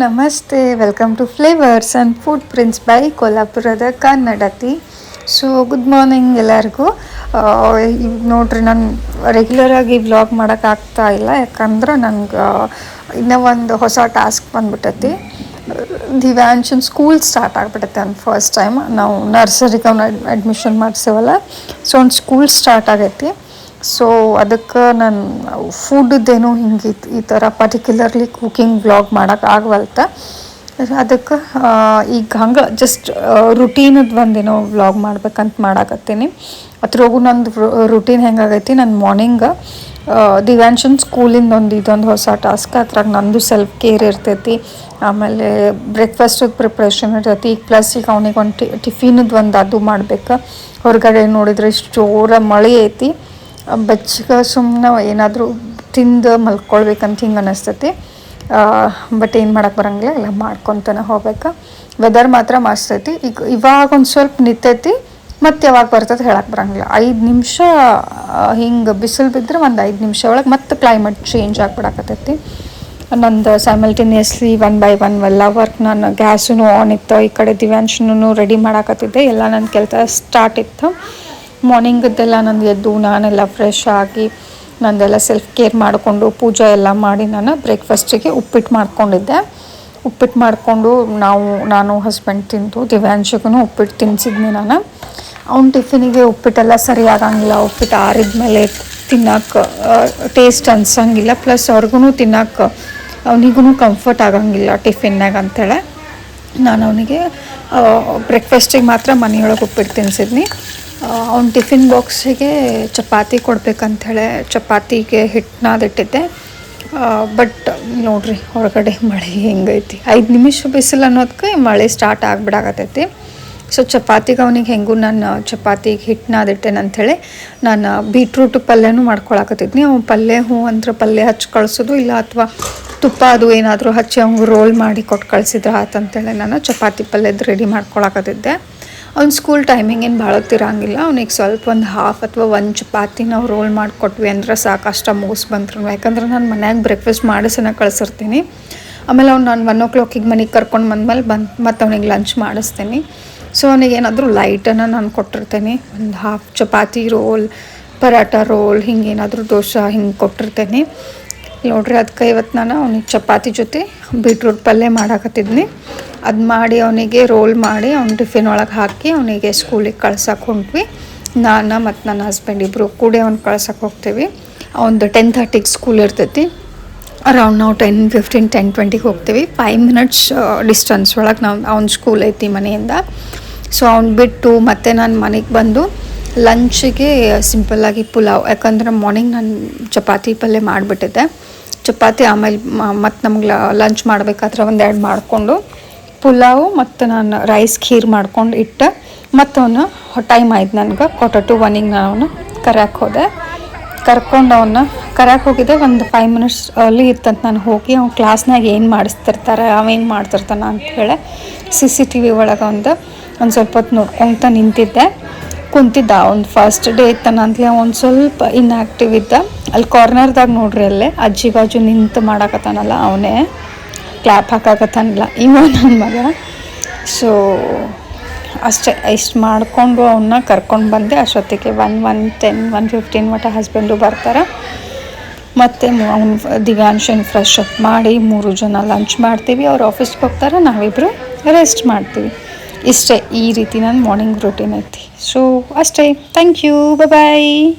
ನಮಸ್ತೆ welcome to flavours and food prince by ಕೊಲ್ಹಾಪುರದ ಕನ್ನಡತಿ so good morning ಎಲ್ಲರಿಗೂ. ಈಗ ನೋಡ್ರಿ, ನಾನು ರೆಗ್ಯುಲರಾಗಿ ವ್ಲಾಗ್ ಮಾಡೋಕ್ಕಾಗ್ತಾ ಇಲ್ಲ, ಯಾಕಂದ್ರೆ ನನಗೆ ಇನ್ನೂ ಒಂದು ಹೊಸ ಟಾಸ್ಕ್ ಬಂದ್ಬಿಟ್ಟೈತಿ ದಿವ್ಯಾಂಶನ್ ಸ್ಕೂಲ್ ಸ್ಟಾರ್ಟ್ ಆಗಿಬಿಟ್ಟೈತೆ ಅಂತ ಫಸ್ಟ್ ಟೈಮ್ ನಾವು ನರ್ಸರಿಗೆ ಅವ್ನ ಅಡ್ಮಿಷನ್ ಮಾಡಿಸೇವಲ್ಲ ಸೊ ಒಂದು ಸ್ಕೂಲ್ ಸ್ಟಾರ್ಟ್ ಆಗೈತಿ. ಸೊ ಅದಕ್ಕೆ ನಾನು ಫುಡ್ದೇನು ಹಿಂಗೆ ಈ ಥರ ಪರ್ಟಿಕ್ಯುಲರ್ಲಿ ಕುಕಿಂಗ್ ವ್ಲಾಗ್ ಮಾಡೋಕೆ ಆಗವಲ್ತ. ಅದಕ್ಕೆ ಈಗ ಹಂಗೆ ಜಸ್ಟ್ ರುಟೀನದ್ದು ಒಂದೇನೋ ವ್ಲಾಗ್ ಮಾಡ್ಬೇಕಂತ ಮಾಡಾಕತ್ತೀನಿ. ಅದ್ರೊಳಗು ನಂದು ರುಟೀನ್ ಹೆಂಗಾಗೈತಿ, ನಾನು ಮಾರ್ನಿಂಗ್ ದಿವ್ಯಾಂಶನ್ ಸ್ಕೂಲಿಂದ ಒಂದು ಇದೊಂದು ಹೊಸ ಟಾಸ್ಕ್ ಅದ್ರಾಗ ನಂದು ಸೆಲ್ಫ್ ಕೇರ್ ಇರ್ತೈತಿ. ಆಮೇಲೆ ಬ್ರೇಕ್ಫಾಸ್ಟ್ ಪ್ರಿಪ್ರೇಷನ್ ಇರ್ತೈತಿ. ಈಗ ಪ್ಲಸ್ ಈಗ ಅವನಿಗೆ ಒಂದು ಟಿಫಿನದ್ದು ಒಂದು ಅದು ಮಾಡ್ಬೇಕು. ಹೊರಗಡೆ ನೋಡಿದ್ರೆ ಇಷ್ಟು ಜೋರ ಮಳೆ ಐತಿ. ಬೆಚ್ಚಗೆ ಸುಮ್ಮನೆ ಏನಾದರೂ ತಿಂದು ಮಲ್ಕೊಳ್ಬೇಕಂತ ಹಿಂಗೆ ಅನ್ನಿಸ್ತೈತಿ ಬಟ್ ಏನು ಮಾಡಕ್ಕೆ ಬರಂಗಿಲ್ಲ, ಎಲ್ಲ ಮಾಡ್ಕೊತಾನೆ ಹೋಗ್ಬೇಕು. ವೆದರ್ ಮಾತ್ರ ಮಸ್ತ್ ಈಗ ಇವಾಗ ಒಂದು ಸ್ವಲ್ಪ ನಿಂತೈತಿ ಮತ್ತೆ ಯಾವಾಗ ಬರ್ತದೆ ಹೇಳಕ್ಕೆ ಬರಂಗಿಲ್ಲ. ಐದು ನಿಮಿಷ ಹಿಂಗೆ ಬಿಸಿಲು ಬಿದ್ದರೆ ಒಂದು ಐದು ನಿಮಿಷ ಒಳಗೆ ಮತ್ತೆ ಕ್ಲೈಮೇಟ್ ಚೇಂಜ್ ಆಗಿಬಿಡಕತ್ತೈತಿ. ನಂದು ಸೈಮಲ್ಟೇನಿಯಸ್ಲಿ ಒನ್ ಬೈ ಒನ್ ಎಲ್ಲ ವರ್ಕ್ ನಾನು ಗ್ಯಾಸೂ ಆನ್ ಇತ್ತು, ಈ ಕಡೆ ದಿವ್ಯಾಂಶನೂ ರೆಡಿ ಮಾಡಾಕತ್ತಿದ್ದೆ. ಎಲ್ಲ ನನ್ನ ಕೆಲಸ ಸ್ಟಾರ್ಟ್ ಇತ್ತು. ಮಾರ್ನಿಂಗದ್ದೆಲ್ಲ ನಂದು ಎದ್ದು ನಾನೆಲ್ಲ ಫ್ರೆಶ್ ಆಗಿ ನಂದೆಲ್ಲ ಸೆಲ್ಫ್ ಕೇರ್ ಮಾಡಿಕೊಂಡು ಪೂಜೆ ಎಲ್ಲ ಮಾಡಿ ನಾನು ಬ್ರೇಕ್ಫಾಸ್ಟಿಗೆ ಉಪ್ಪಿಟ್ಟು ಮಾಡ್ಕೊಂಡಿದ್ದೆ. ಉಪ್ಪಿಟ್ಟು ಮಾಡಿಕೊಂಡು ನಾವು, ನಾನು ಹಸ್ಬೆಂಡ್ ತಿಂದು ದಿವ್ಯಾಂಶಗೂ ಉಪ್ಪಿಟ್ಟು ತಿನ್ನಿಸಿದ್ನಿ ನಾನು. ಅವ್ನ ಟಿಫಿನಿಗೆ ಉಪ್ಪಿಟ್ಟೆಲ್ಲ ಸರಿ ಆಗಂಗಿಲ್ಲ. ಉಪ್ಪಿಟ್ಟು ಆರಿದ ಮೇಲೆ ತಿನ್ನಕ್ಕೆ ಟೇಸ್ಟ್ ಅನ್ಸಂಗಿಲ್ಲ. ಪ್ಲಸ್ ಅವ್ರಿಗೂ ತಿನ್ನಕ್ಕೆ ಅವನಿಗೂ ಕಂಫರ್ಟ್ ಆಗಂಗಿಲ್ಲ ಟಿಫಿನ್ನಾಗ ಅಂಥೇಳಿ ನಾನು ಅವನಿಗೆ ಬ್ರೇಕ್ಫಾಸ್ಟಿಗೆ ಮಾತ್ರ ಮನೆಯೊಳಗೆ ಉಪ್ಪಿಟ್ಟು ತಿನ್ನಿಸಿದ್ನಿ ಅವ್ನ ಟಿಫಿನ್ ಬಾಕ್ಸಿಗೆ ಚಪಾತಿ ಕೊಡ್ಬೇಕಂಥೇಳಿ ಚಪಾತಿಗೆ ಹಿಟ್ಟನ್ನಾದಿಟ್ಟಿದ್ದೆ ಬಟ್ ನೋಡ್ರಿ ಹೊರಗಡೆ ಮಳೆ ಹೆಂಗೈತಿ. ಐದು ನಿಮಿಷ ಬಿಸಿಲು ಅನ್ನೋದಕ್ಕೆ ಮಳೆ ಸ್ಟಾರ್ಟ್ ಆಗಿಬಿಡಾಕತ್ತೈತಿ. ಸೊ ಚಪಾತಿಗೆ ಅವನಿಗೆ ಹೆಂಗೂ ನಾನು ಚಪಾತಿಗೆ ಹಿಟ್ಟನ್ನ ಅದಿಟ್ಟೇನೆ ಅಂಥೇಳಿ ನಾನು ಬೀಟ್ರೂಟ್ ಪಲ್ಯನೂ ಮಾಡ್ಕೊಳಕತ್ತಿದ್ನಿ. ಅವ್ನು ಪಲ್ಯ ಹೂ ಅಂದ್ರೆ ಪಲ್ಯ ಹಚ್ಚಿ ಕಳಿಸೋದು ಇಲ್ಲ ಅಥವಾ ತುಪ್ಪ ಅದು ಏನಾದರೂ ಹಚ್ಚಿ ಅವ್ನಿಗೆ ರೋಲ್ ಮಾಡಿ ಕೊಟ್ಟು ಕಳಿಸಿದ್ರೆ ಆತಂತೇಳಿ ನಾನು ಚಪಾತಿ ಪಲ್ಯದ ರೆಡಿ ಮಾಡ್ಕೊಳಕತ್ತಿದ್ದೆ. ಅವ್ನ ಸ್ಕೂಲ್ ಟೈಮಿಂಗ್ ಏನು ಭಾಳ ತಿರಂಗಿಲ್ಲ. ಅವ್ನಿಗೆ ಸ್ವಲ್ಪ ಒಂದು ಹಾಫ್ ಅಥವಾ ಒಂದು ಚಪಾತಿ ನಾವು ರೋಲ್ ಮಾಡಿಕೊಟ್ವಿ ಅಂದ್ರೆ ಸಾಕು ಮುಗಿಸ್ ಬಂದ್ರು ಯಾಕಂದ್ರೆ ನಾನು ಮನ್ಯಾಗ ಬ್ರೇಕ್ಫಾಸ್ಟ್ ಮಾಡಿಸನ ಕಳಿಸಿರ್ತೀನಿ. ಆಮೇಲೆ ಅವ್ನು ನಾನು ಒನ್ ಓ ಕ್ಲಾಕಿಗೆ ಮನೆಗೆ ಕರ್ಕೊಂಡು ಬಂದ್ಮೇಲೆ ಬಂದು ಮತ್ತು ಅವ್ನಿಗೆ ಲಂಚ್ ಮಾಡಿಸ್ತೀನಿ. ಸೊ ಅವನಿಗೆ ಏನಾದರೂ ಲೈಟನ್ನು ನಾನು ಕೊಟ್ಟಿರ್ತೇನೆ. ಒಂದು half chapati roll paratha roll ಹಿಂಗೇನಾದರೂ dosa ಹಿಂಗೆ ಕೊಟ್ಟಿರ್ತೇನೆ. ನೋಡ್ರಿ ಅದಕ್ಕೆ ಇವತ್ತು ನಾನು ಅವ್ನಿಗೆ ಚಪಾತಿ ಜೊತೆ ಬೀಟ್ರೂಟ್ ಪಲ್ಯ ಮಾಡಾಕತ್ತಿದ್ನಿ. ಅದು ಮಾಡಿ ಅವನಿಗೆ ರೋಲ್ ಮಾಡಿ ಅವ್ನ ಟಿಫಿನ್ ಒಳಗೆ ಹಾಕಿ ಅವನಿಗೆ ಸ್ಕೂಲಿಗೆ ಕಳ್ಸಕ್ಕೆ ಹೊಂಟ್ವಿ. ನಾನು ಮತ್ತು ನನ್ನ ಹಸ್ಬೆಂಡ್ ಇಬ್ಬರು ಕೂಡಿ ಅವ್ನು ಕಳ್ಸಕ್ಕೆ ಹೋಗ್ತೀವಿ. ಅವನದು ಟೆನ್ ಥರ್ಟಿಗೆ ಸ್ಕೂಲ್ ಇರ್ತೈತಿ. ಅರೌಂಡ್ ನಾವು ಟೆನ್ ಫಿಫ್ಟೀನ್, ಟೆನ್ ಟ್ವೆಂಟಿಗೆ ಹೋಗ್ತೀವಿ. ಫೈವ್ ಮಿನಿಟ್ಸ್ ಡಿಸ್ಟೆನ್ಸ್ ಒಳಗೆ ನಾವು, ಅವ್ನ ಸ್ಕೂಲ್ ಐತಿ ಮನೆಯಿಂದ. ಸೊ ಅವ್ನು ಬಿಟ್ಟು ಮತ್ತೆ ನಾನು ಮನೆಗೆ ಬಂದು ಲಂಚಿಗೆ ಸಿಂಪಲ್ಲಾಗಿ ಪುಲಾವ್, ಯಾಕಂದ್ರೆ ಮಾರ್ನಿಂಗ್ ನಾನು ಚಪಾತಿ ಪಲ್ಯ ಮಾಡಿಬಿಟ್ಟಿದ್ದೆ. ಚಪಾತಿ ಆಮೇಲೆ ಮತ್ತು ನಮ್ಗೆ ಲಂಚ್ ಮಾಡ್ಬೇಕಾದ್ರೆ ಒಂದೆರಡು ಮಾಡಿಕೊಂಡು ಪುಲಾವು ಮತ್ತು ನಾನು ರೈಸ್ ಖೀರ್ ಮಾಡ್ಕೊಂಡು ಇಟ್ಟೆ. ಮತ್ತು ಅವನು ಟೈಮ್ ಆಯ್ತು ನನಗೆ ಕ್ವಾರ್ಟರ್ ಟು ಒನ್ನಿಗೆ ನಾನು ಅವನು ಕರ್ಯಾಕೆ ಹೋದೆ. ಕರ್ಕೊಂಡು ಅವನ್ನ ಕರ್ಯಾಕೆ ಹೋಗಿದ್ದೆ, ಒಂದು ಫೈವ್ ಮಿನಿಟ್ಸ್ ಅಲ್ಲಿ ಇತ್ತಂತ ನಾನು ಹೋಗಿ ಅವ್ನು ಕ್ಲಾಸ್ನಾಗ ಏನು ಮಾಡಿಸ್ತಿರ್ತಾರೆ ಅವೇನು ಮಾಡ್ತಿರ್ತಾನ ಅಂತ ಹೇಳಿ ಸಿ ಸಿ ಟಿ ವಿ ಒಳಗೆ ಒಂದು ಒಂದು ಸ್ವಲ್ಪ ಹೊತ್ತು ನೋಡ್ಕೊತ ನಿಂತಿದ್ದೆ. ಕುಂತಿದ್ದ ಒಂದು ಫಸ್ಟ್ ಡೇ ಇತ್ತಾನ ಅವ್ನು ಸ್ವಲ್ಪ ಇನ್ಆಕ್ಟಿವ್ ಇದ್ದ. ಅಲ್ಲಿ ಕಾರ್ನರ್ದಾಗ ನೋಡ್ರಿ ಅಲ್ಲೇ, ಅಜ್ಜಿ ಬಾಜು ನಿಂತು ಮಾಡಾಕತ್ತಾನಲ್ಲ, ಅವನೇ ಕ್ಲ್ಯಾಪ್ ಹಾಕಾಕತ್ತಾನಲ್ಲ, ಇವ ನನ್ನ ಮಗ. ಸೊ ಅಷ್ಟೇ, ಇಷ್ಟು ಮಾಡಿಕೊಂಡು ಅವನ್ನ ಕರ್ಕೊಂಡು ಬಂದೆ. ಅಷ್ಟೊತ್ತಿಗೆ one one ten one fifteen ಮಟ್ಟ ಹಸ್ಬೆಂಡು ಬರ್ತಾರೆ. ಮತ್ತು ಅವ್ನು ದಿವ್ಯಾಂಶನ್ ಫ್ರೆಶ್ ಅಪ್ ಮಾಡಿ ಮೂರು ಜನ ಲಂಚ್ ಮಾಡ್ತೀವಿ. ಅವ್ರು ಆಫೀಸ್ಗೆ ಹೋಗ್ತಾರೆ ನಾವಿಬ್ಬರು ರೆಸ್ಟ್ ಮಾಡ್ತೀವಿ. ಇಷ್ಟೇ ಈ ರೀತಿ ನನ್ನ ಮಾರ್ನಿಂಗ್ ರೂಟೀನ್ ಐತಿ. ಸೊ ಅಷ್ಟೇ. Thank you bye